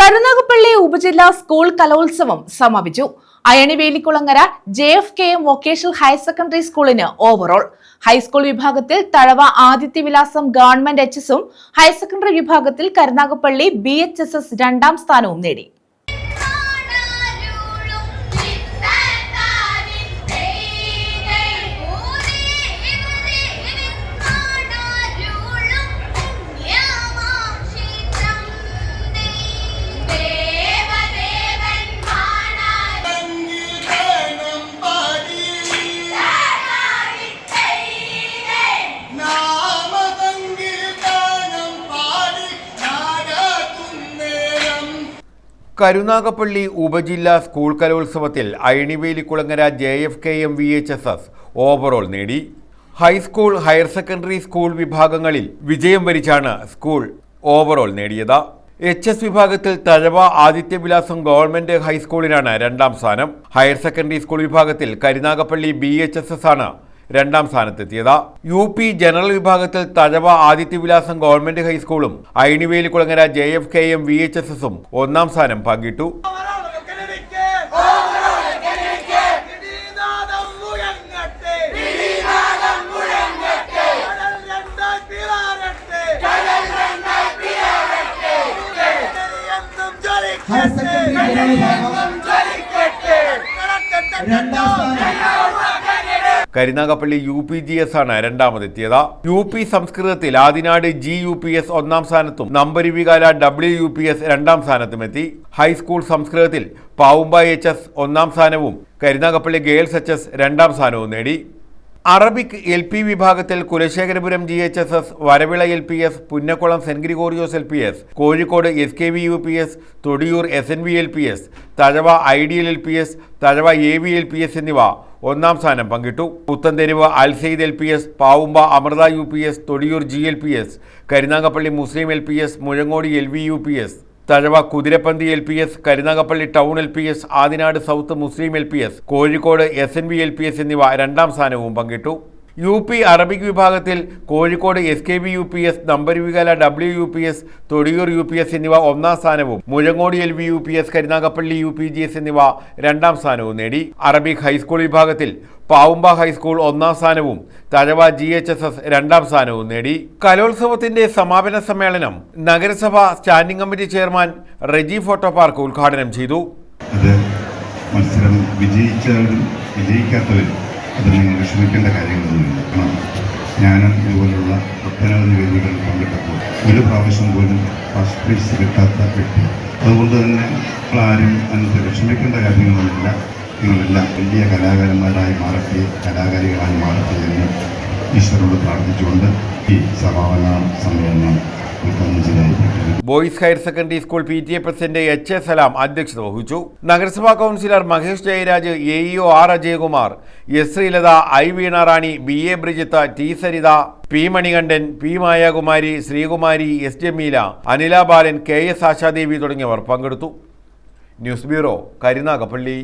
കരുനാഗപ്പള്ളി ഉപജില്ലാ സ്കൂൾ കലോത്സവം സമാപിച്ചു. Ayanivelikulangara J F K M vocational higher secondary സ്കൂളിന് ഓവറോൾ. ഹൈസ്കൂൾ വിഭാഗത്തിൽ തഴവ ആദിത്യവിലാസം ഗവൺമെന്റ് എച്ച് എസും ഹയർ സെക്കൻഡറി വിഭാഗത്തിൽ Karunagappally B H S S രണ്ടാം സ്ഥാനവും നേടി. കരുനാഗപ്പള്ളി ഉപജില്ലാ സ്കൂൾ കലോത്സവത്തിൽ Ayanivelikulangara J F K M V H S S overall നേടി. High school higher secondary school വിഭാഗങ്ങളിൽ വിജയം വരിച്ചാണ് സ്കൂൾ ഓവറോൾ നേടിയത്. എച്ച് എസ് വിഭാഗത്തിൽ തഴവ ആദിത്യവിലാസം ഗവൺമെന്റ് ഹൈസ്കൂളിനാണ് രണ്ടാം സ്ഥാനം. ഹയർ സെക്കൻഡറി സ്കൂൾ വിഭാഗത്തിൽ Karunagappally B H S S ആണ് രണ്ടാം സ്ഥാനത്തെത്തിയത്. യു പി ജനറൽ വിഭാഗത്തിൽ Thazhava Adityavilasam government ഹൈസ്കൂളും Ayanivelikulangara J F K M V H S എസും ഒന്നാം സ്ഥാനം പങ്കിട്ടു. രണ്ടാം Karunagappally U P G S ആണ് രണ്ടാമതെത്തിയത്. യു പി സംസ്കൃതത്തിൽ Adinad G U P S ഒന്നാം സ്ഥാനത്തും Nambaruvikala W U P S രണ്ടാം സ്ഥാനത്തുമെത്തി ഹൈസ്കൂൾ സംസ്കൃതത്തിൽ പാവുമ്പ എച്ച് എസ് ഒന്നാം സ്ഥാനവും കരിനാഗപ്പള്ളി ഗേൾസ് എച്ച് എസ് രണ്ടാം സ്ഥാനവും നേടി. അറബിക് എൽ പി വിഭാഗത്തിൽ Kulasekharapuram G H S S Varavila L P S Punnakkulam saint Gregorios L P S Kozhikode S K V U P S Thodiyoor S N V L P S Thazhava I D L L P S Thazhava A V L P S എന്നിവ ഒന്നാം സ്ഥാനം പങ്കിട്ടു. Puthentheruvu Alsaid L P S Pavumba Amrita U P S Thodiyoor G L P S Karunagappally Muslim L P S Muzhangodi L V U P S Thazhava Kuthirapanthi L P S Karunagappally town L P S Adinad south Muslim L P S Kozhikode S N B L P S എന്നിവ രണ്ടാം സ്ഥാനവും പങ്കിട്ടു. U P Arabic വിഭാഗത്തിൽ Kozhikode S K B U P S Nambaruvikala W U P S Thodiyoor U P S എന്നിവ ഒന്നാം സ്ഥാനവും Muzhangodi L V U P S Karunagappally U P G S എന്നിവ രണ്ടാം സ്ഥാനവും നേടി. അറബിക് ഹൈസ്കൂൾ വിഭാഗത്തിൽ Pavumba high school ഒന്നാം സ്ഥാനവും Thazhava G H S S രണ്ടാം സ്ഥാനവും നേടി. കലോത്സവത്തിന്റെ സമാപന സമ്മേളനം നഗരസഭ standing committee chairman Reji photo park ഉദ്ഘാടനം ചെയ്തു. മത്സരം വിജയിച്ചവരും വിജയിക്കാത്തവരും അത് നിങ്ങൾ വിഷമിക്കേണ്ട കാര്യങ്ങളൊന്നുമില്ല. കാരണം ഞാനും ഇതുപോലുള്ള ഒട്ടനവധി വേദികളിൽ പങ്കെടുത്തപ്പോൾ ഒരു പ്രാവശ്യം പോലും ഫസ്റ്റ് പ്രൈസ് കിട്ടാത്ത വ്യക്തി. അതുകൊണ്ട് തന്നെ ആരും അതിനകത്ത് വിഷമിക്കേണ്ട കാര്യങ്ങളൊന്നുമില്ല. നിങ്ങളെല്ലാം വലിയ കലാകാരന്മാരായി മാറട്ടെ കലാകാരികളായി മാറട്ടെ എന്ന് ഈശ്വരോട് പ്രാർത്ഥിച്ചുകൊണ്ട് ഈ സമാപന സമ്മേളനം boys higher secondary school P T A president H A Salam അധ്യക്ഷത വഹിച്ചു. നഗരസഭാ councillor Mahesh Jayaraj A EO R Ajayakumar S Sreelatha I Veenarani B A Brijith T Saritha P Manikandan P Mayakumari Sreekumari S Jameela Anila Balan K S Ashadevi തുടങ്ങിയവർ പങ്കെടുത്തു. News bureau Karunagappally.